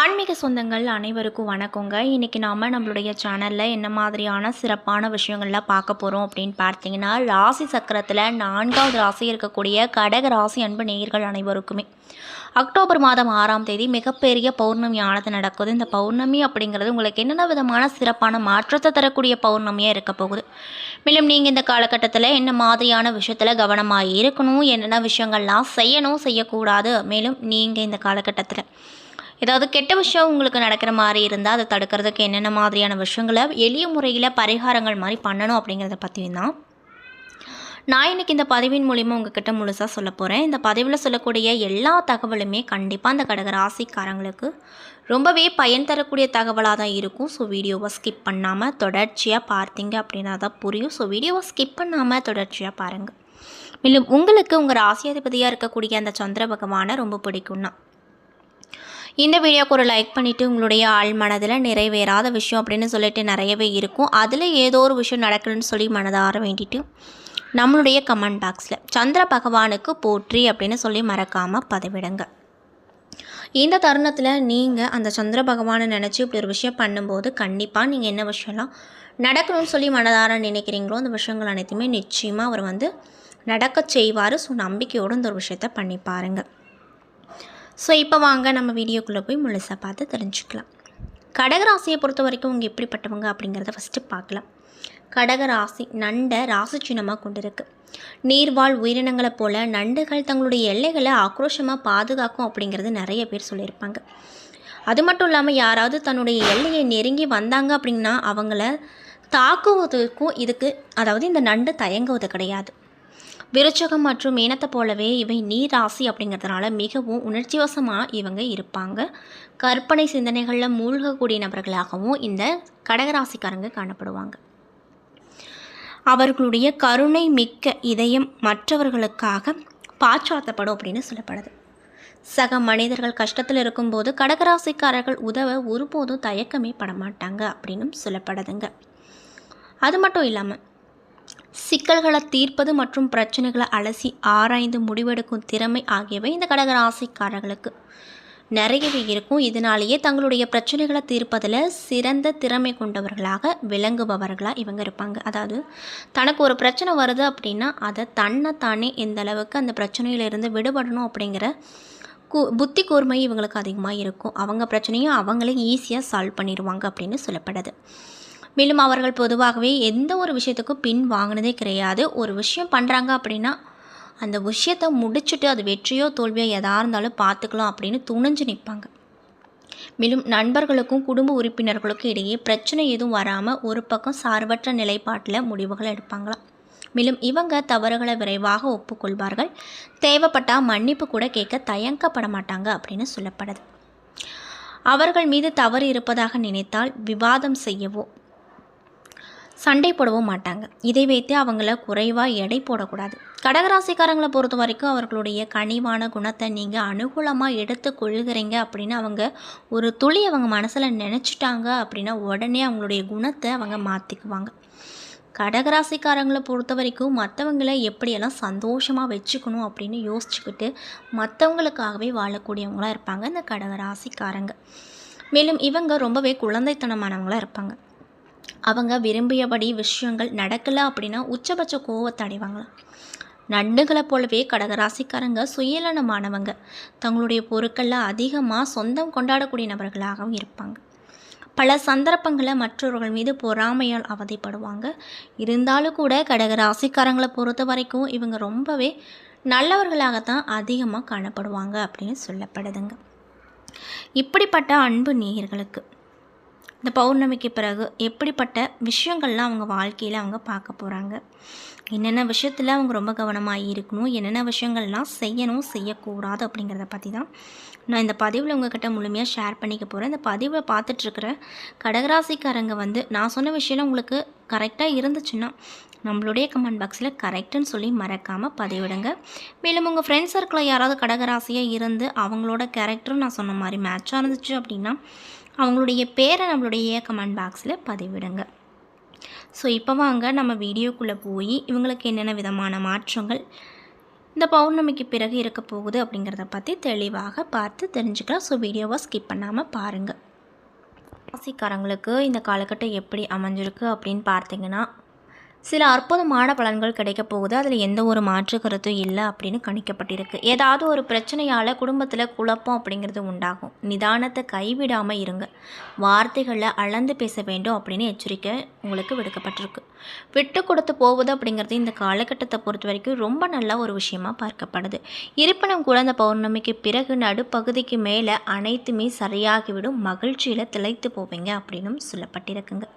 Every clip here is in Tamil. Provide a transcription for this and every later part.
ஆன்மீக சொந்தங்கள் அனைவருக்கும் வணக்கங்க. இன்றைக்கி நாம் நம்மளுடைய சேனலில் என்ன மாதிரியான சிறப்பான விஷயங்கள்லாம் பார்க்க போகிறோம் அப்படின்னு பார்த்தீங்கன்னா ராசி சக்கரத்தில் நான்காவது ராசி இருக்கக்கூடிய கடக ராசி அன்பு நேயர்கள் அனைவருக்குமே. அக்டோபர் மாதம் ஆறாம் தேதி மிகப்பெரிய பௌர்ணமி ஆனது நடக்குது. இந்த பௌர்ணமி அப்படிங்கிறது உங்களுக்கு என்னென்ன விதமான சிறப்பான மாற்றத்தை தரக்கூடிய பௌர்ணமியாக இருக்க போகுது? மேலும் நீங்கள் இந்த காலகட்டத்தில் என்ன மாதிரியான விஷயத்தில் கவனமாக இருக்கணும்? என்னென்ன விஷயங்கள்லாம் செய்யணும் செய்யக்கூடாது? மேலும் நீங்கள் இந்த காலகட்டத்தில் ஏதாவது கெட்ட விஷயம் உங்களுக்கு நடக்கிற மாதிரி இருந்தால் அதை தடுக்கிறதுக்கு என்னென்ன மாதிரியான விஷயங்களை எளிய முறையில் பரிகாரங்கள் மாதிரி பண்ணணும் அப்படிங்கிறத பற்றியும் தான். நான் இன்றைக்கி இந்த பதிவின் மூலிமா உங்ககிட்ட முழுசாக சொல்ல போகிறேன் இந்த பதிவில் சொல்லக்கூடிய எல்லா தகவலுமே கண்டிப்பாக அந்த கடக ராசிக்காரங்களுக்கு ரொம்பவே பயன் தரக்கூடிய தகவலாக தான் இருக்கும். ஸோ வீடியோவை ஸ்கிப் பண்ணாமல் தொடர்ச்சியாக பார்த்தீங்க அப்படின்னா தான் புரியும். ஸோ வீடியோவை ஸ்கிப் பண்ணாமல் தொடர்ச்சியாக பாருங்கள் மேலும் உங்களுக்கு உங்கள் ராசியாதிபதியாக இருக்கக்கூடிய அந்த சந்திர பகவானை ரொம்ப பிடிக்கும்னா இந்த வீடியோக்கு ஒரு லைக் பண்ணிவிட்டு உங்களுடைய ஆள் மனதில் நிறைவேறாத விஷயம் அப்படின்னு சொல்லிட்டு நிறையவே இருக்கும். அதில் ஏதோ ஒரு விஷயம் நடக்கணும்னு சொல்லி மனதார வேண்டிட்டு நம்மளுடைய கமெண்ட் பாக்ஸில் சந்திர பகவானுக்கு போற்றி அப்படின்னு சொல்லி மறக்காமல் பதிவிடுங்க. இந்த தருணத்தில் நீங்கள் அந்த சந்திர பகவானை நினச்சி இப்படி ஒரு விஷயம் பண்ணும்போது கண்டிப்பாக நீங்கள் என்ன விஷயம்லாம் நடக்கணும்னு சொல்லி மனதார நினைக்கிறீங்களோ அந்த விஷயங்கள் அனைத்துமே நிச்சயமாக அவர் வந்து நடக்க செய்வார். ஸோ நம்பிக்கையோடு இந்த ஒரு விஷயத்த பண்ணி பாருங்கள் ஸோ இப்போ வாங்க நம்ம வீடியோக்குள்ளே போய் முழுசாக பார்த்து தெரிஞ்சுக்கலாம். கடகராசியை பொறுத்த வரைக்கும் அவங்க எப்படிப்பட்டவங்க அப்படிங்கிறத ஃபஸ்ட்டு பார்க்கலாம். கடகராசி நண்டை ராசி சின்னமாக கொண்டிருக்கு. நீர்வாழ் உயிரினங்களைப் போல நண்டுகள் தங்களுடைய எல்லைகளை ஆக்ரோஷமாக பாதுகாக்கும் அப்படிங்கிறது நிறைய பேர் சொல்லியிருப்பாங்க. அது மட்டும் இல்லாமல் யாராவது தன்னுடைய எல்லையை நெருங்கி வந்தாங்க அப்படின்னா அவங்கள தாக்குவதற்கும் இதுக்கு அதாவது இந்த நண்டு தயங்குவது கிடையாது. விருச்சகம் மற்றும் மீனத்தை போலவே இவை நீர் ராசி அப்படிங்கிறதுனால மிகவும் உணர்ச்சிவசமாக இவங்க இருப்பாங்க. கற்பனை சிந்தனைகளில் மூழ்கக்கூடிய நபர்களாகவும் இந்த கடகராசிக்காரங்க காணப்படுவாங்க. அவர்களுடைய கருணை மிக்க இதயம் மற்றவர்களுக்காக பாச்சாத்தப்படும் அப்படின்னு சொல்லப்படுது. சக மனிதர்கள் கஷ்டத்தில் இருக்கும்போது கடகராசிக்காரர்கள் உதவ ஒருபோதும் தயக்கமே படமாட்டாங்க அப்படின்னும் சொல்லப்படுதுங்க. அது மட்டும் இல்லாமல் சிக்கல்களை தீர்ப்பது மற்றும் பிரச்சனைகளை அலசி ஆராய்ந்து முடிவெடுக்கும் திறமை ஆகியவை இந்த கடகராசிக்காரர்களுக்கு நிறையவே இருக்கும். இதனாலேயே தங்களுடைய பிரச்சனைகளை தீர்ப்பதில் சிறந்த திறமை கொண்டவர்களாக விளங்குபவர்களாக இவங்க இருப்பாங்க. அதாவது தனக்கு ஒரு பிரச்சனை வருது அப்படின்னா அதை தன்னை தானே எந்த அளவுக்கு அந்த பிரச்சனையிலிருந்து விடுபடணும் அப்படிங்கிற கு புத்தி கூர்மை இவங்களுக்கு அதிகமாக இருக்கும் அவங்க பிரச்சனையும் அவங்களே ஈஸியாக சால்வ் பண்ணிடுவாங்க அப்படின்னு சொல்லப்படுது. மேலும் அவர்கள் பொதுவாகவே எந்த ஒரு விஷயத்துக்கும் பின் வாங்கினதே கிடையாது. ஒரு விஷயம் பண்ணுறாங்க அப்படின்னா அந்த விஷயத்தை முடிச்சுட்டு அது வெற்றியோ தோல்வியோ எதாக இருந்தாலும் பார்த்துக்கலாம் அப்படின்னு துணிஞ்சு நிற்பாங்க மேலும் நண்பர்களுக்கும் குடும்ப உறுப்பினர்களுக்கும் இடையே பிரச்சனை எதுவும் வராமல் ஒரு பக்கம் சார்பற்ற நிலைப்பாட்டில் முடிவுகளை எடுப்பாங்களாம். மேலும் இவங்க தவறுகளை விரைவாக ஒப்புக்கொள்வார்கள். தேவைப்பட்டால் மன்னிப்பு கூட கேட்க தயங்கப்பட மாட்டாங்க அப்படின்னு சொல்லப்படுது. அவர்கள் மீது தவறு இருப்பதாக நினைத்தால் விவாதம் செய்யவோ சண்டை போடவும் மாட்டாங்க. இதை வைத்து அவங்கள குறைவாக எடை போடக்கூடாது. கடகராசிக்காரங்களை பொறுத்த வரைக்கும் அவர்களுடைய கனிவான குணத்தை நீங்கள் அனுகூலமாக எடுத்து கொள்கிறீங்க அப்படின்னு அவங்க ஒரு துளி அவங்க மனசில் நினச்சிட்டாங்க அப்படின்னா உடனே அவங்களுடைய குணத்தை அவங்க மாற்றிக்குவாங்க கடகராசிக்காரங்களை பொறுத்த வரைக்கும் மற்றவங்கள எப்படியெல்லாம் சந்தோஷமாக வச்சுக்கணும் அப்படின்னு யோசிச்சுக்கிட்டு மற்றவங்களுக்காகவே வாழக்கூடியவங்களாக இருப்பாங்க இந்த கடகராசிக்காரங்க. மேலும் இவங்க ரொம்பவே குழந்தைத்தனமானவங்களாக இருப்பாங்க. அவங்க விரும்பியபடி விஷயங்கள் நடக்கலை அப்படின்னா உச்சபட்ச கோவத்தை அடைவாங்களாம். நண்டுகளை போலவே கடகராசிக்காரங்க சுயலனமானவங்க தங்களுடைய பொருட்களில் அதிகமாக சொந்தம் கொண்டாடக்கூடிய நபர்களாகவும் இருப்பாங்க. பல சந்தர்ப்பங்களை மற்றவர்கள் மீது பொறாமையால் அவதிப்படுவாங்க. இருந்தாலும் கூட கடக ராசிக்காரங்களை பொறுத்த வரைக்கும் இவங்க ரொம்பவே நல்லவர்களாகத்தான் அதிகமாக காணப்படுவாங்க அப்படின்னு சொல்லப்படுதுங்க. இப்படிப்பட்ட அன்பு நேயர்களுக்கு இந்த பௌர்ணமிக்கு பிறகு எப்படிப்பட்ட விஷயங்கள்லாம் அவங்க வாழ்க்கையில் அவங்க பார்க்க போகிறாங்க என்னென்ன விஷயத்தில் அவங்க ரொம்ப கவனமாக இருக்கணும் என்னென்ன விஷயங்கள்லாம் செய்யணும் செய்யக்கூடாது அப்படிங்கிறத பற்றி தான் நான் இந்த பதிவில் உங்ககிட்ட முழுமையாக ஷேர் பண்ணிக்க போகிறேன் இந்த பதிவை பார்த்துட்ருக்கிற கடகராசிக்காரங்க வந்து நான் சொன்ன விஷயம் உங்களுக்கு கரெக்டாக இருந்துச்சுன்னா நம்மளுடைய கமெண்ட் பாக்ஸில் கரெக்டுன்னு சொல்லி மறக்காமல் பதிவிடுங்க. மேலும் உங்கள் ஃப்ரெண்ட்ஸ் சர்க்கிளில் யாராவது கடகராசியாக இருந்து அவங்களோட கேரக்டரும் நான் சொன்ன மாதிரி மேட்சாக இருந்துச்சு அப்படின்னா அவங்களுடைய பேரை நம்மளுடைய கமெண்ட் பாக்ஸில் பதிவிடுங்க. ஸோ இப்போ வாங்க நம்ம வீடியோக்குள்ளே போய் இவங்களுக்கு என்னென்ன விதமான மாற்றங்கள் இந்த பௌர்ணமிக்கு பிறகு இருக்க போகுது அப்படிங்கிறத பற்றி தெளிவாக பார்த்து தெரிஞ்சுக்கலாம். ஸோ வீடியோவை ஸ்கிப் பண்ணாமல் பாருங்கள் ராசிக்காரங்களுக்கு இந்த காலகட்டம் எப்படி அமைஞ்சிருக்கு அப்படின்னு பார்த்தீங்கன்னா சில அற்புதமான பலன்கள் கிடைக்க போகுது. அதில் எந்த ஒரு மாற்று கருத்தும் இல்லை அப்படின்னு கணிக்கப்பட்டிருக்கு. ஏதாவது ஒரு பிரச்சனையால் குடும்பத்தில் குழப்பம் அப்படிங்கிறது உண்டாகும். நிதானத்தை கைவிடாமல் இருங்க. வார்த்தைகளில் அளந்து பேச வேண்டும் அப்படின்னு எச்சரிக்கை உங்களுக்கு விடுக்கப்பட்டிருக்கு. விட்டு கொடுத்து போவது அப்படிங்கிறது இந்த காலகட்டத்தை பொறுத்த வரைக்கும் ரொம்ப நல்ல ஒரு விஷயமாக பார்க்கப்படுது. இருப்பினும் கூட அந்த பௌர்ணமிக்கு பிறகு நடுப்பகுதிக்கு மேலே அனைத்துமே சரியாகிவிடும். மகிழ்ச்சியில் திளைத்து போவீங்க அப்படின்னும் சொல்லப்பட்டிருக்குங்க.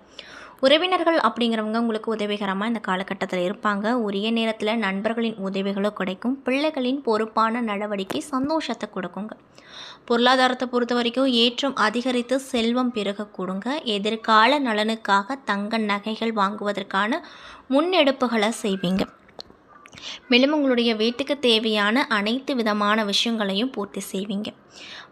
உறவினர்கள் அப்படிங்கிறவங்க உங்களுக்கு உதவிகரமாக இந்த காலகட்டத்தில் இருப்பாங்க. உரிய நேரத்தில் நண்பர்களின் உதவிகளும் கிடைக்கும். பிள்ளைகளின் பொறுப்பான நடவடிக்கை சந்தோஷத்தை கொடுக்குங்க. பொருளாதாரத்தை பொறுத்த வரைக்கும் ஏற்றம் அதிகரித்து செல்வம் பெருக கொடுங்க எதிர்கால நலனுக்காக தங்க நகைகள் வாங்குவதற்கான முன்னெடுப்புகளை செய்வீங்க. மேலும் உங்களுடைய வீட்டுக்கு தேவையான அனைத்து விதமான விஷயங்களையும் பூர்த்தி செய்வீங்க.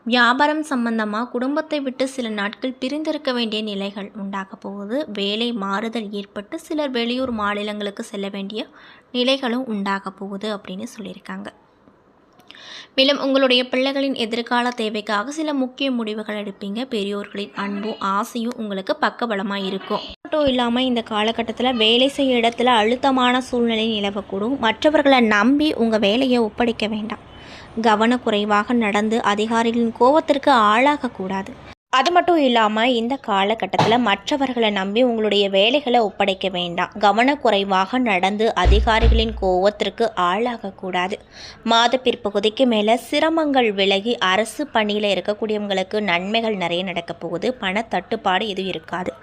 வியாபாரம் சம்பந்தமாக குடும்பத்தை விட்டு சில நாட்கள் பிரிந்திருக்க வேண்டிய நிலைகள் உண்டாக போகுது. வேலை மாறுதல் ஏற்பட்டு சிலர் வெளியூர் மாநிலங்களுக்கு செல்ல வேண்டிய நிலைகளும் உண்டாக போகுது அப்படின்னு சொல்லியிருக்காங்க. மேலும் உங்களுடைய பிள்ளைகளின் எதிர்கால தேவைக்காக சில முக்கிய முடிவுகள் எடுப்பீங்க. பெரியோர்களின் அன்பும் ஆசையும் உங்களுக்கு பக்கபலமாக இருக்கும். மட்டும் இல்லாமல் இந்த காலகட்டத்தில் வேலை செய்ய இடத்துல அழுத்தமான சூழ்நிலை நிலவக்கூடும். மற்றவர்களை நம்பி உங்கள் வேலையை ஒப்படைக்க வேண்டாம். கவனக்குறைவாக நடந்து அதிகாரிகளின் கோபத்திற்கு ஆளாகக்கூடாது. அது மட்டும் இல்லாமல் இந்த காலகட்டத்தில் மற்றவர்களை நம்பி உங்களுடைய வேலைகளை ஒப்படைக்க வேண்டாம். கவனக்குறைவாக நடந்து அதிகாரிகளின் கோவத்திற்கு ஆளாகக்கூடாது மாத பிற்பகுதிக்கு மேலே சிரமங்கள் விலகி அரசு பணியில் இருக்கக்கூடியவங்களுக்கு நன்மைகள் நிறைய நடக்கப் போகுது. பண தட்டுப்பாடு எதுவும் இருக்காது.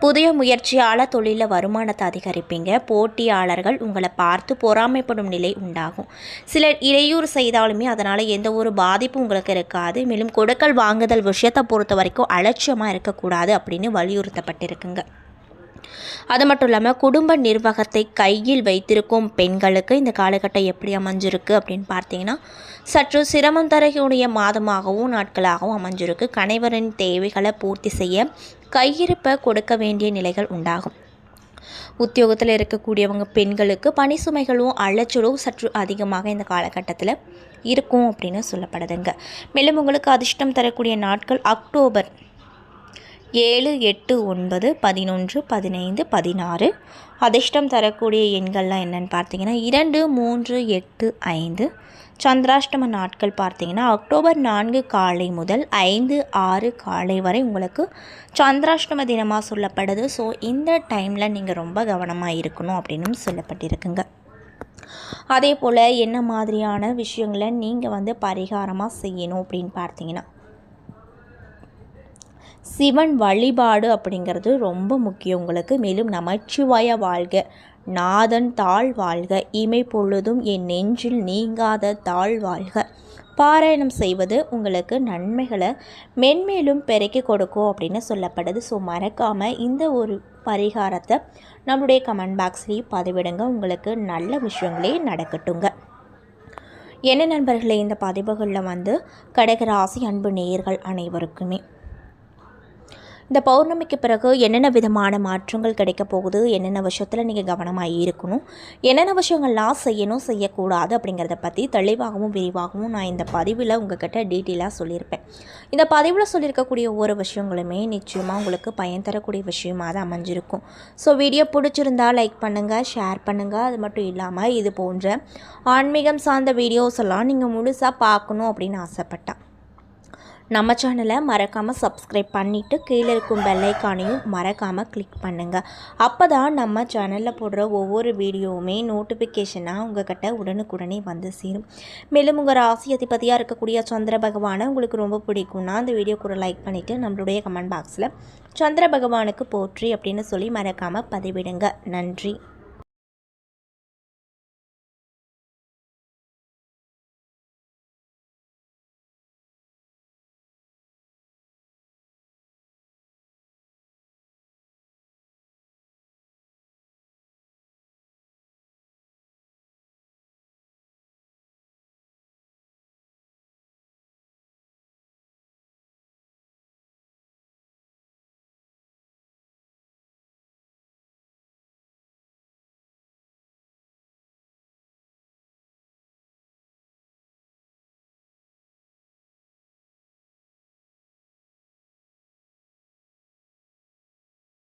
புதிய முயற்சியால் தொழிலில் வருமானத்தை அதிகரிப்பீங்க. போட்டியாளர்கள் உங்களை பார்த்து பொறாமைப்படும் நிலை உண்டாகும். சிலர் இடையூறு செய்தாலுமே அதனால் எந்த ஒரு பாதிப்பும் உங்களுக்கு இருக்காது. மேலும் கொடுக்கல் வாங்குதல் விஷயத்தை பொறுத்தவரை வரைக்கும் அலட்சியமாக இருக்கக்கூடாது அப்படின்னு வலியுறுத்தப்பட்டிருக்குங்க. அது மட்டும் இல்லாமல் குடும்ப நிர்வாகத்தை கையில் வைத்திருக்கும் பெண்களுக்கு இந்த காலகட்டம் எப்படி அமைஞ்சிருக்கு அப்படின்னு பார்த்தீங்கன்னா சற்று சிரமம் தரக்கூடிய மாதமாகவும் நாட்களாகவும் அமைஞ்சிருக்கு. கணவரின் தேவைகளை பூர்த்தி செய்ய கையிருப்பை கொடுக்க வேண்டிய நிலைகள் உண்டாகும். உத்தியோகத்தில் இருக்கக்கூடியவங்க பெண்களுக்கு பணி சுமைகளும் அலைச்சலும் சற்று அதிகமாக இந்த காலகட்டத்தில் இருக்கும் அப்படின்னு சொல்லப்படுதுங்க. மேலும் உங்களுக்கு அதிர்ஷ்டம் தரக்கூடிய நாட்கள் அக்டோபர் ஏழு எட்டு ஒன்பது பதினொன்று பதினைந்து பதினாறு. அதிர்ஷ்டம் தரக்கூடிய எண்கள்லாம் என்னென்னு பார்த்தீங்கன்னா இரண்டு மூன்று எட்டு ஐந்து. சந்திராஷ்டம நாட்கள் பார்த்தீங்கன்னா அக்டோபர் நான்கு காலை முதல் ஐந்து ஆறு காலை வரை உங்களுக்கு சந்திராஷ்டம தினமாக சொல்லப்படுது. ஸோ இந்த டைமில் நீங்கள் ரொம்ப கவனமாக இருக்கணும் அப்படின்னு சொல்லப்பட்டிருக்குங்க. அதே போல் என்ன மாதிரியான விஷயங்களை நீங்கள் வந்து பரிகாரமாக செய்யணும் அப்படின்னு பார்த்தீங்கன்னா சிவன் வழிபாடு அப்படிங்கிறது ரொம்ப முக்கியம் உங்களுக்கு. மேலும் நமச்சிவாய வாழ்க நாதன் தாழ் வாழ்க இமை பொழுதும் என் நெஞ்சில் நீங்காத தாழ் வாழ்க. பாராயணம் செய்வது உங்களுக்கு நன்மைகளை மென்மேலும் பெருக்கி கொடுக்கும் அப்படின்னு சொல்லப்படுது. ஸோ மறக்காமல் இந்த ஒரு பரிகாரத்தை நம்மளுடைய கமெண்ட் பாக்ஸ்லேயும் பதிவிடுங்க. உங்களுக்கு நல்ல விஷயங்களே நடக்கட்டுங்க. என்ன நண்பர்களே இந்த பதிவுகளில் வந்து கடகராசி அன்பு நேயர்கள் அனைவருக்குமே இந்த பௌர்ணமிக்கு பிறகு என்னென்ன விதமான மாற்றங்கள் கிடைக்க போகுது? என்னென்ன விஷயத்தில் நீங்கள் கவனமாக இருக்கணும்? என்னென்ன விஷயங்கள்லாம் செய்யணும் செய்யக்கூடாது அப்படிங்கிறத பற்றி தெளிவாகவும் விரிவாகவும் நான் இந்த பதிவில் உங்ககிட்ட டீட்டெயிலாக சொல்லியிருப்பேன். இந்த பதிவில் சொல்லியிருக்கக்கூடிய ஒவ்வொரு விஷயங்களுமே நிச்சயமாக உங்களுக்கு பயன் தரக்கூடிய விஷயமாக தான் அமைஞ்சிருக்கும். ஸோ வீடியோ பிடிச்சிருந்தால் லைக் பண்ணுங்கள் ஷேர் பண்ணுங்கள் அது மட்டும் இல்லாமல் இது போன்ற ஆன்மீகம் சார்ந்த வீடியோஸ் எல்லாம் நீங்கள் முழுசாக பார்க்கணும் அப்படின்னு ஆசைப்பட்டேன் நம்ம சேனலை மறக்காமல் சப்ஸ்கிரைப் பண்ணிவிட்டு கீழே இருக்கும் பெல்லைக்கானையும் மறக்காமல் கிளிக் பண்ணுங்கள் அப்போ தான் நம்ம சேனலில் போடுற ஒவ்வொரு வீடியோவுமே நோட்டிஃபிகேஷனாக உங்கள்கிட்ட உடனுக்குடனே வந்து சேரும். மேலும் உங்கள் ராசி அதிபதியாக இருக்கக்கூடிய சந்திர பகவானை உங்களுக்கு ரொம்ப பிடிக்கும்னா அந்த வீடியோ கூட லைக் பண்ணிவிட்டு நம்மளுடைய கமெண்ட் பாக்ஸில் சந்திர பகவானுக்கு போற்றி அப்படின்னு சொல்லி மறக்காமல் பதிவிடுங்க. நன்றி.